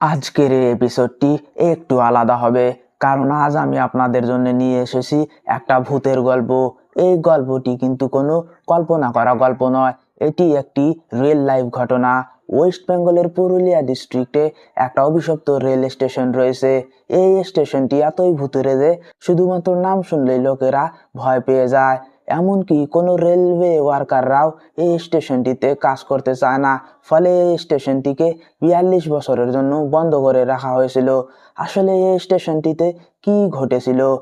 আজকের এই এপিসোডটি একটু আলাদা হবে, কারণ আজ আমি আপনাদের জন্য নিয়ে এসেছি একটা ভূতের গল্প। এই গল্পটি কিন্তু কোনো কল্পনা করা গল্প নয়, এটি একটি রিয়েল লাইফ ঘটনা। ওয়েস্ট বেঙ্গলের পুরুলিয়া ডিস্ট্রিক্টে একটা অভিশপ্ত রেল স্টেশন রয়েছে। এই স্টেশনটি এতই ভূতুরে যে শুধুমাত্র নাম শুনলেই লোকেরা ভয় পেয়ে যায়। এমনকি কোনো রেলওয়ে ওয়ার্কাররাও এই স্টেশনটিতে কাজ করতে চায় না। ফলে এই স্টেশনটিকে বিয়াল্লিশ বছরের জন্য বন্ধ করে রাখা হয়েছিল। আসলে এই স্টেশনটিতে কি ঘটেছিল?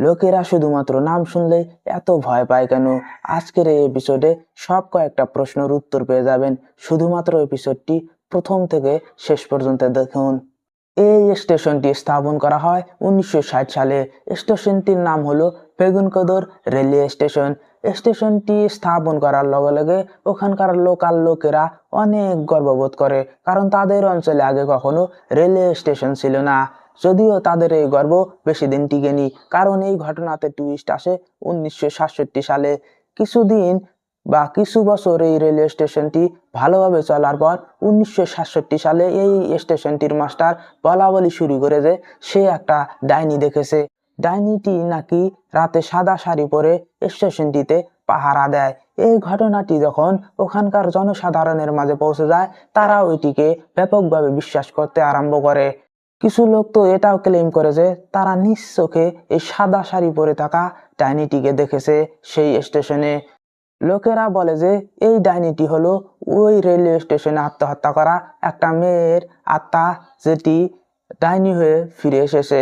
লোকেরা শুধুমাত্র নাম শুনলে এত ভয় পায় কেন? আজকের এই এপিসোডে সব কয়েকটা প্রশ্নের উত্তর পেয়ে যাবেন। শুধুমাত্র এপিসোডটি প্রথম থেকে শেষ পর্যন্ত দেখুন। এই স্টেশনটি স্থাপন করা হয় উনিশশো ষাট সালে। স্টেশনটির নাম হলো বেগুনকদর রেলওয়ে স্টেশন। স্টেশনটি স্থাপন করার লগে লগে ওখানকার লোকাল লোকেরা অনেক গর্ববোধ করে, কারণ তাদের অঞ্চলে আগে কখনো রেলওয়ে স্টেশন ছিল না। যদিও তাদের এই গর্ব বেশি দিন টিকেনি, কারণ এই ঘটনাতে টুইস্ট আসে উনিশশো সাতষট্টি সালে। কিছুদিন বা কিছু বছর এই রেলওয়ে স্টেশনটি ভালোভাবে চলার পর উনিশশো সাতষট্টি সালে এই স্টেশনটির মাস্টার বলা বলি শুরু করে যে সে একটা ডাইনি দেখেছে। ডাইনিটি নাকি রাতে সাদা শাড়ি পরে স্টেশনটিতে পাহারা দেয়। এই ঘটনাটি যখন ওখানকার জনসাধারণের মাঝে পৌঁছে যায় তারা ওইটিকে ব্যাপকভাবে বিশ্বাস করতে আরম্ভ করে। কিছু লোক তো এটাও ক্লেম করে যে, তারা নিজ চোখে এই সাদা শাড়ি পরে থাকা ডাইনিটিকে দেখেছে সেই স্টেশনে। লোকেরা বলে যে, এই ডাইনিটি হলো ওই রেলওয়ে স্টেশনে আত্মহত্যা করা একটা মেয়ের আত্মা যেটি ডাইনি হয়ে ফিরে এসেছে।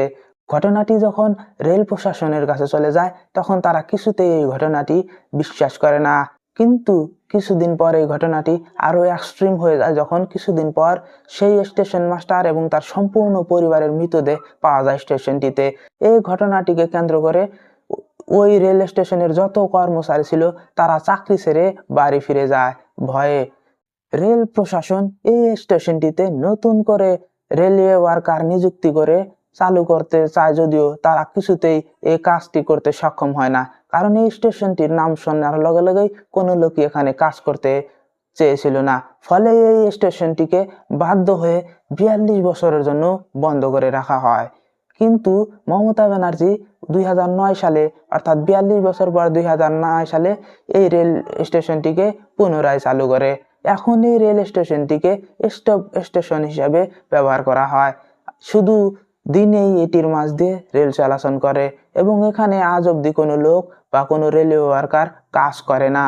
ঘটনাটি যখন রেল প্রশাসনের কাছে চলে যায়, তখন তারা কিছুতেই এই ঘটনাটি বিশ্বাস করে না। কিন্তু কিছুদিন পর এই ঘটনাটি আরও এক্সট্রিম হয়ে যায়। যখন কিছুদিন পর সেই স্টেশন মাস্টার এবং তার সম্পূর্ণ পরিবারের মৃতদেহ পাওয়া যায় স্টেশনটিতে। এই ঘটনাটিকে কেন্দ্র করে ওই রেল স্টেশনের যত কর্মচারী ছিল, তারা চাকরি ছেড়ে বাড়ি ফিরে যায়। ভয়ে রেল প্রশাসন এই স্টেশনটিতে নতুন করে রেলওয়ে ওয়ার্কার নিযুক্তি করে চালু করতে চায়, যদিও তারা কিছুতেই এই কাজটি করতে সক্ষম হয় না। কারণ এই স্টেশনটির নাম শোনার লগে লগেই কোনো লোকই এখানে কাজ করতে চেয়েছিল না। ফলে এই স্টেশনটিকে বাধ্য হয়ে বিয়াল্লিশ বছরের জন্য বন্ধ করে রাখা হয়। কিন্তু মমতা ব্যানার্জি দুই হাজার নয় সালে, অর্থাৎ বিয়াল্লিশ বছর পর দুই হাজার নয় সালে এই রেল স্টেশনটিকে পুনরায় চালু করে। এখন এই রেল স্টেশনটিকে স্টপ স্টেশন হিসাবে ব্যবহার করা হয়। শুধু দিনেই এটির মাঝ দিয়ে রেল চলাচল করে এবং এখানে আজ অবধি কোনো লোক বা কোনো রেলওয়ে ওয়ার্কার কাজ করে না।